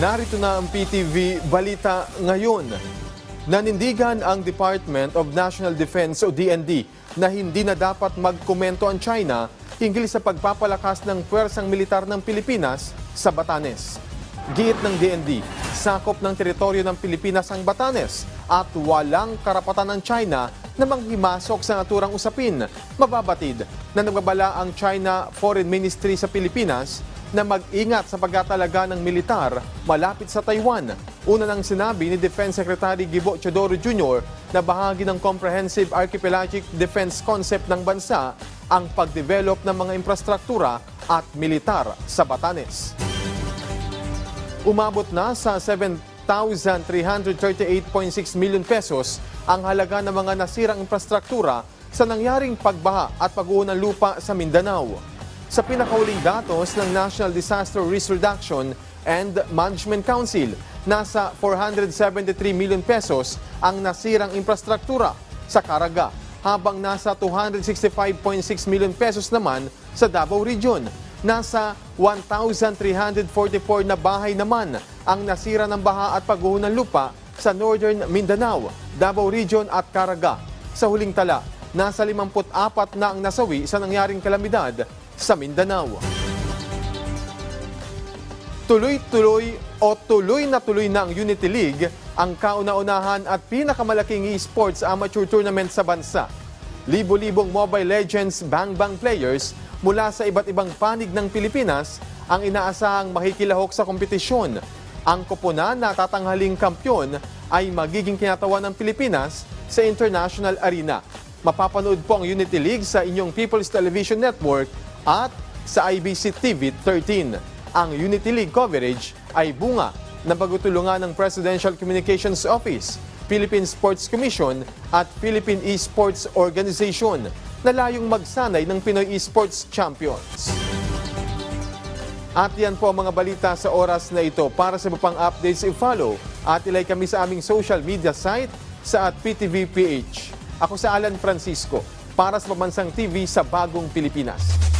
Narito na ang PTV Balita ngayon. Nanindigan ang Department of National Defense o DND na hindi na dapat magkomento ang China hinggil sa pagpapalakas ng puwersang militar ng Pilipinas sa Batanes. Giit ng DND, sakop ng teritoryo ng Pilipinas ang Batanes at walang karapatan ng China na manghimasok sa naturang usapin. Mababatid na nagbabala ang China Foreign Ministry sa Pilipinas na mag-ingat sa pagkatalaga ng militar malapit sa Taiwan. Una nang sinabi ni Defense Secretary Gibo Chodoro Jr. na bahagi ng Comprehensive Archipelagic Defense Concept ng bansa ang pagdevelop ng mga infrastruktura at militar sa Batanes. Umabot na sa 7,338.6 million pesos ang halaga ng mga nasirang infrastruktura sa nangyaring pagbaha at pag-uho ng lupa sa Mindanao. Sa pinakahuling datos ng National Disaster Risk Reduction and Management Council, nasa 473 million pesos ang nasirang infrastruktura sa Caraga, habang nasa 265.6 million pesos naman sa Davao Region. Nasa 1,344 na bahay naman ang nasira ng baha at pagguho ng lupa sa Northern Mindanao, Davao Region at Caraga. Sa huling tala, nasa 54 na ang nasawi sa nangyaring kalamidad sa Mindanao. Tuloy-tuloy o tuloy na tuloy na ang Unity League, ang kauna-unahan at pinakamalaking esports amateur tournament sa bansa. Libo-libong Mobile Legends Bang Bang players mula sa iba't ibang panig ng Pilipinas ang inaasahang makikilahok sa kompetisyon. Ang koponan na tatanghaling kampyon ay magiging kinatawan ng Pilipinas sa international arena. Mapapanood po ang Unity League sa inyong People's Television Network at sa IBC TV 13. Ang Unity League coverage ay bunga ng pagtutulungan ng Presidential Communications Office, Philippine Sports Commission at Philippine Esports Organization na layong magsanay ng Pinoy Esports Champions. At yan po ang mga balita sa oras na ito. Para sa iba pang updates, i-follow at ilike kami sa aming social media site sa at PTVPH. Ako sa Alan Francisco para sa Pamansang TV sa Bagong Pilipinas.